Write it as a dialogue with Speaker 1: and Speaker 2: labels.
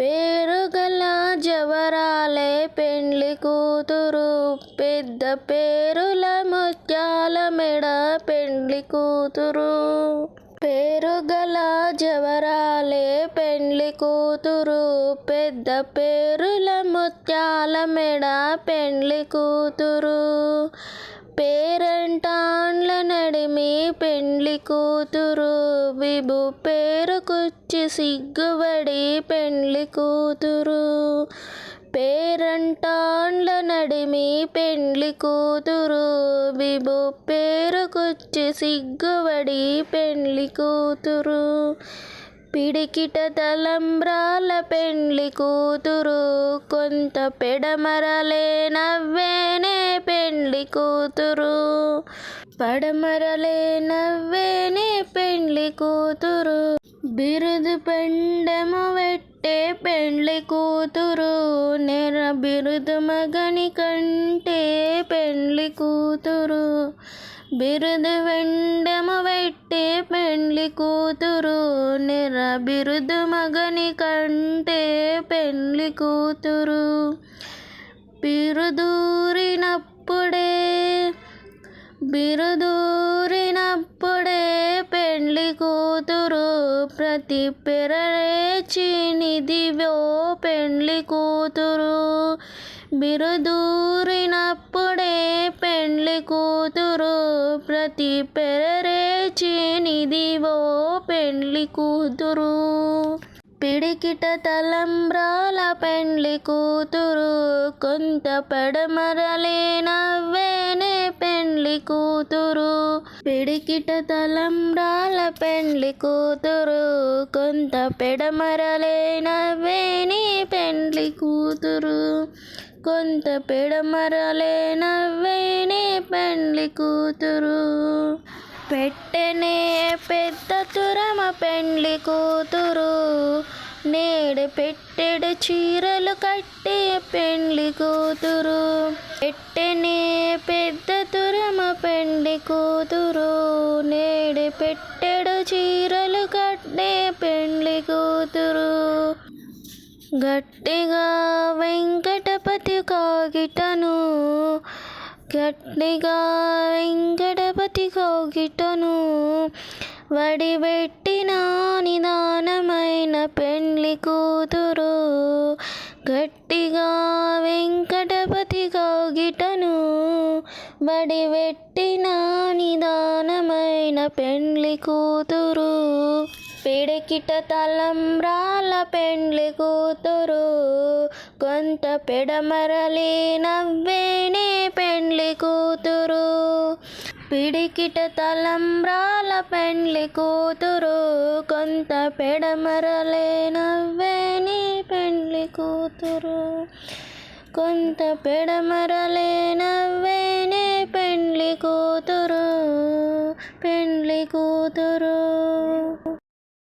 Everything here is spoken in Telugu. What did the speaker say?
Speaker 1: పేరుగల జవరాలే పెండ్లి కూతురు. పెద్ద పేరుల ముత్యాల మెడ పెండ్లి కూతురు. పేరుగల జవరాలే పెండ్లి కూతురు. పెద్ద పేరుల ముత్యాల మెడ పెండ్లి కూతురు. పేరంటాండ్ల నడిమి పెండ్లి కూతురు. విభు పేరు సిగ్గుబడి పెండ్లి కూతురు. పేరంటాండ్ల నడిమి పెండ్లి కూతురు. బిబు పేరుకుచ్చి సిగ్గుబడి పెండ్లి కూతురు. పిడికిట తలంబ్రాల పెండ్లి కూతురు. కొంత పెడమరలే నవ్వేనే పెండ్లి కూతురు. పడమరలే నవ్వేనే పెండ్లి కూతురు. బిరుదు పెండెము వెట్టే పెండ్లి కూతురు. నెర బిరుదు మగని కంటే పెండ్లి కూతురు. బిరుదు వెండెము వెట్టే పెండ్లి కూతురు. నెర బిరుదు మగని కంటే పెండ్లి కూతురు. బిరుదూరినప్పుడే బిరుదూ ప్రతి పెరరేచి నిధివో పెండ్లి కూతురు. బిరుదూరినప్పుడే పెండ్లి కూతురు. ప్రతి పెరరేచి నిధివో పెండ్లి కూతురు. పిడికిట తలంబ్రాల పెండ్లి కూతురు. కొంత పడమరలే కూతురు పిడికిట తలంబ్రాల పెండ్లి కూతురు కొంత పెడమరలే నవ్వేని పెండ్లి కూతురు. కొంత పెడమరలే నవ్వేని పెండ్లి కూతురు. పెట్టనే పెద్ద తురమ పెండ్లి కూతురు. నేడు పెట్టెడు చీరలు కట్టే పెండ్లి కూతురు. పెట్టనే పెద్ద తురమ పెండ్లి కూతురు నేడు పెట్టెడు చీరలు కట్టే పెండ్లి కూతురు. గట్టిగా వెంకటపతి కాగిటను గట్టిగా వెంకటపతి కోగిటను వడిబెట్టిన నిదానమైన పెండ్లి కూతురు. గట్టిగా వెంకటపతి కోగిటను వడిబెట్టిన నిదానమైన పెండ్లి కూతురు. పిడికిట తలంబ్రాల పెండ్లి కూతురు. కొంత పెడమరలి నవ్వేనే పెండ్లి కూతురు. పిడికిట తలంబ్రాల పెండ్లి కూతురు. కొంత పెడమరలే నవ్వేని పెండ్లి కూతురు. కొంత పెడమరలే